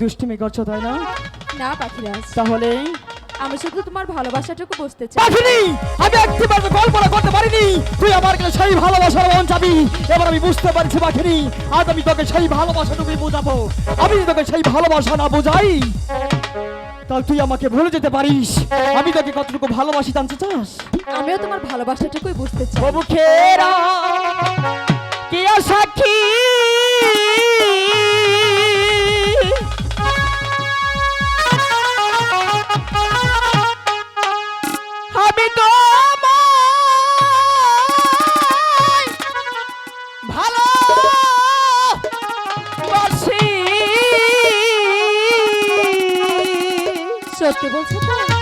দুষ্টুমি করছ তাই না? না পাখিরাজ। তাহলে? আমি শুধু তোমার ভালোবাসাটুকু বুঝতে চাই। পাখিনি! আমি একটিবার তো কল্পনা করতে পারিনি তুই আমার কাছে সেই ভালোবাসার মন চাবি। এবার আমি বুঝতে পারছি পাখিনি আজ আমি তোকে সেই ভালোবাসাটুকু বোঝাবো। আমি তোকে সেই ভালোবাসা না বোঝাই তাহলে তুই আমাকে ভুলে যেতে পারিস। আমি তোকে কতটুকু ভালোবাসি জানতে চাস? আমিও তোমার ভালোবাসাটুকুই বুঝতে চাই। বাবু খেরা সত্যি বলছো তো?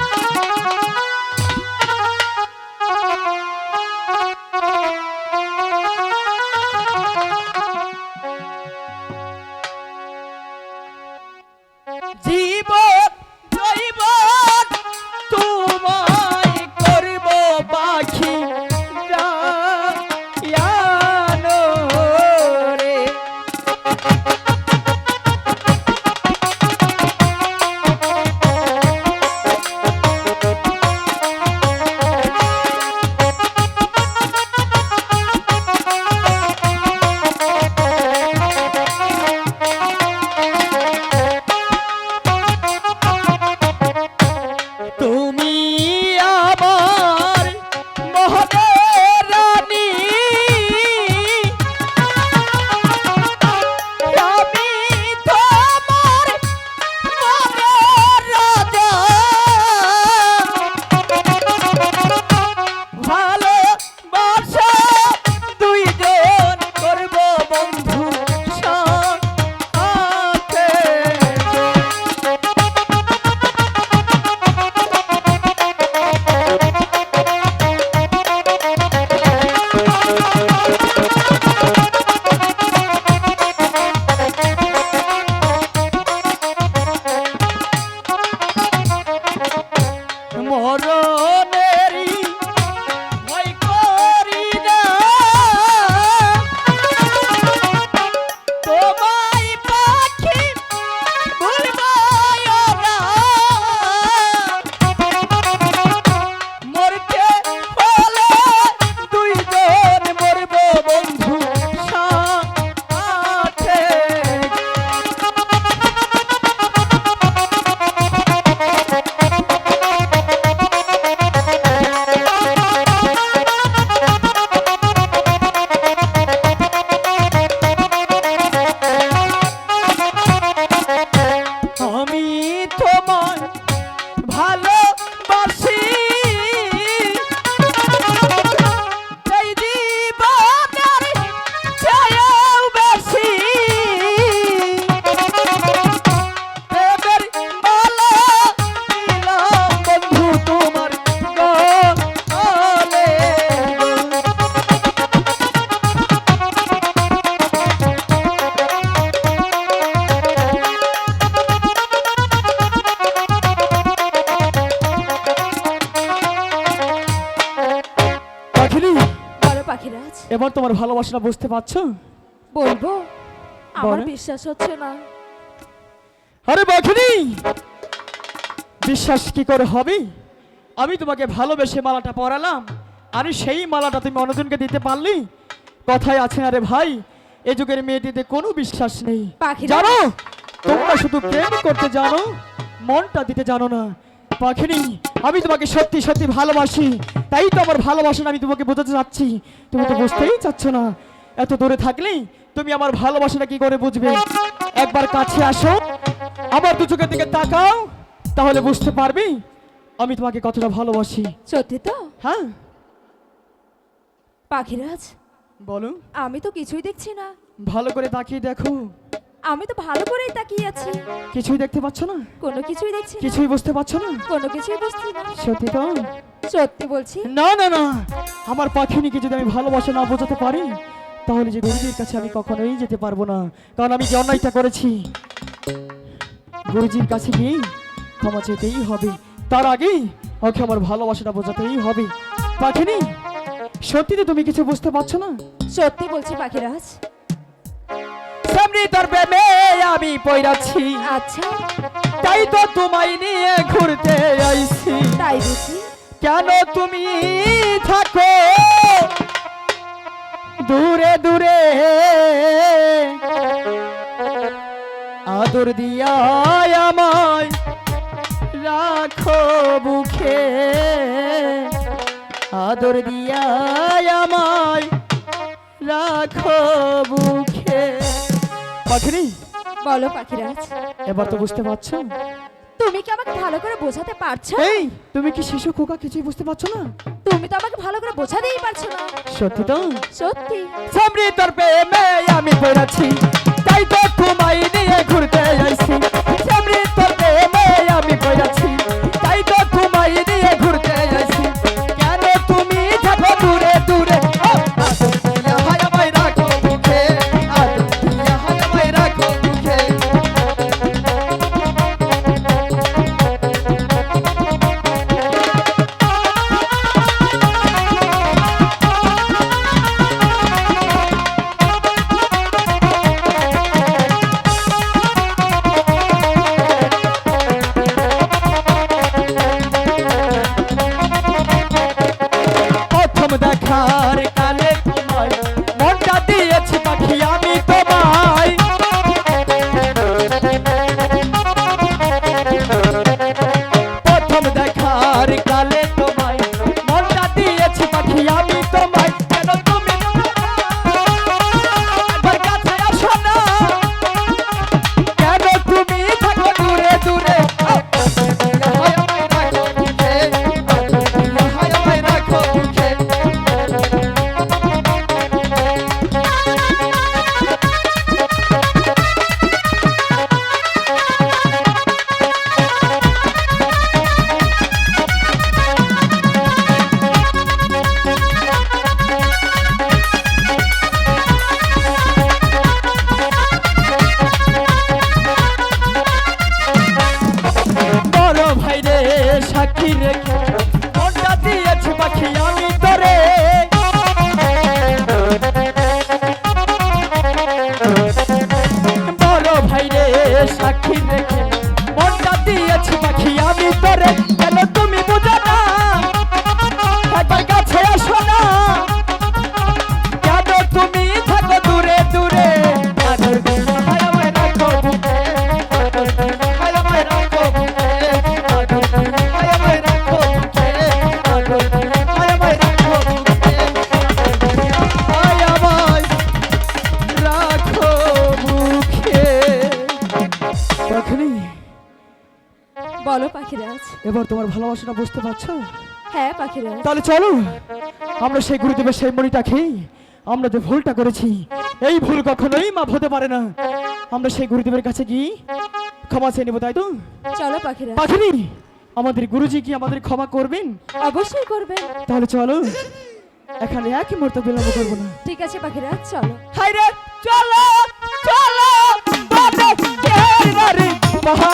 এবার তোমার ভালোবাসাটা বুঝতে পারছ? বলব? আমার বিশ্বাস হচ্ছে না। আরে বাঘিনী! বিশ্বাস কি করে হবে? আমি তোমাকে ভালোবেসে মালাটা পরালাম। আরে সেই মালাটা তুমি অন্যজনকে দিতে পারলি? কথায় আছে আরে ভাই এ যুগের মেয়েটিতে কোনো বিশ্বাস নেই। জানো তোমরা শুধু প্রেম করতে জানো মনটা দিতে জানো না। পাখিনি আমি তোমাকে সত্যি সত্যি ভালোবাসি। তাই তো আমার ভালোবাসা আমি তোমাকে বোঝাতে চাচ্ছি। তুমি তো বুঝতেই চাচ্ছ না। এত দূরে থাকলেই তুমি আমার ভালোবাসাটা কি করে বুঝবে? একবার কাছে আসো। আমার দু চোখের দিকে তাকাও তাহলে বুঝতে পারবি আমি তোমাকে কতটা ভালোবাসি। সত্যি তো? হ্যাঁ। পাখিরাজ বলো। আমি তো কিছুই দেখছি না। ভালো করে তাকিয়ে দেখো। আমি তো ভালো করেই তাকিয়ে আছি। কিছুই দেখতে পাচ্ছ না? কোনো কিছুই দেখছি কিছুই বুঝতে পারছ না? কোনো কিছুই বুঝছি না। সত্যি তো? সত্যি বলছি? না না না। আমার পাখিনিকে যদি আমি ভালোবাসা না বোঝাতে পারি তাহলে যে গুরুজির কাছে আমি কখনোই যেতে পারব না। কারণ আমি যে অন্যায়টা করেছি গুরুজির কাছে গিয়ে ক্ষমা চেতেই হবে। তার আগেই ওকে আমার ভালোবাসাটা বোঝাতেই হবে। পাখিনি সত্যি তো তুমি কিছু বুঝতে পারছ না? সত্যি বলছি পাখিরাজ। সামনে তোর প্রেমে আমি পয়রাছি আচ্ছা। তাই তো তোমায় নিয়ে ঘুরতে আইছি। তাই বুঝি। কেন তুমি থাকো? দূরে দূরে। আদর দিয়া আমায় রাখো বুকে। আদর দিয়া আমায় রাখো বুকে। পাখিনি বলো পাখিরাজ। এবার তো বুঝতে পারছ? তুমি কি আমাকে ভালো করে বোঝাতে পারছ? এই তুমি কি শিশু খোকা কিছুই বুঝতে পারছ না? তুমি তো আমাকে ভালো করে বোঝাতেই পারছ না। সত্যি তো? সত্যি। সামনে তোর প্রেমে আমি পড়াছি তাই তো তোমায় নিয়ে ঘুরতে আইছি। সামনে পাখিরাজ। এবার তোমার ভালোবাসাটা বুঝতে পারছ? হ্যাঁ পাখিরাজ। তাহলে চলো আমরা সেই গুরুদেবের সেই মণিটা খেয়ে আমরা যে ভুলটা করেছি এই ভুল কখনোই মাপ হতে পারে না। আমরা সেই গুরুদেবের কাছে গিয়ে ক্ষমা চেয়ে নেব তাই তো? চলো পাখিরাজ। পাখিনি আমাদের গুরুজি কি আমাদের ক্ষমা করবেন? অবশ্যই করবে তাহলে চলো এখানে এক মুহূর্ত বিলম্ব করব না। ঠিক আছে পাখিরাজ চলো। হাই রে চলো চলো মহা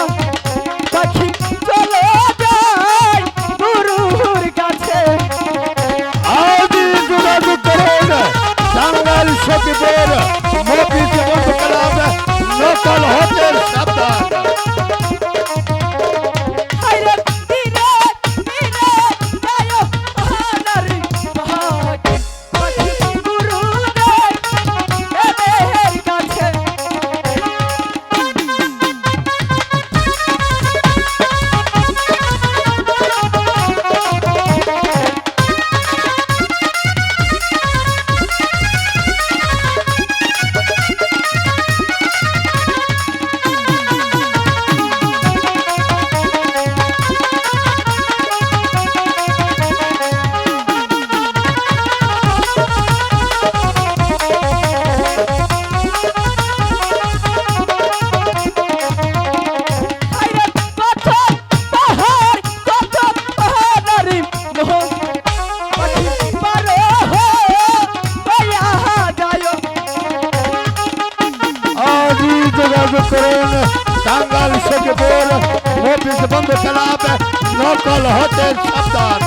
লোকাল হোটেল সাবধান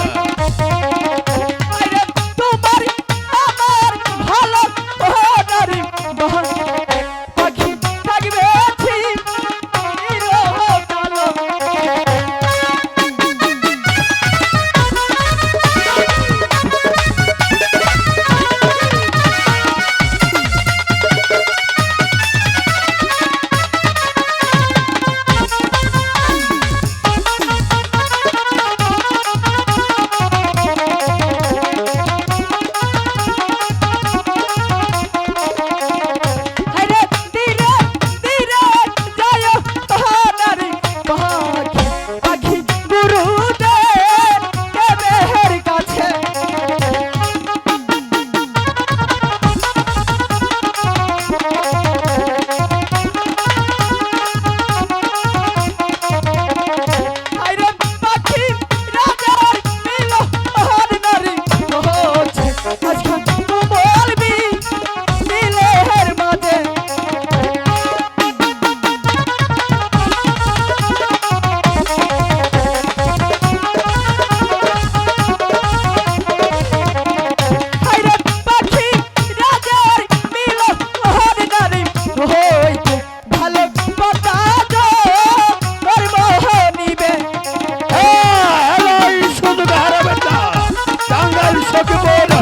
Rock and.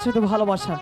আছে তো ভালোবাসা।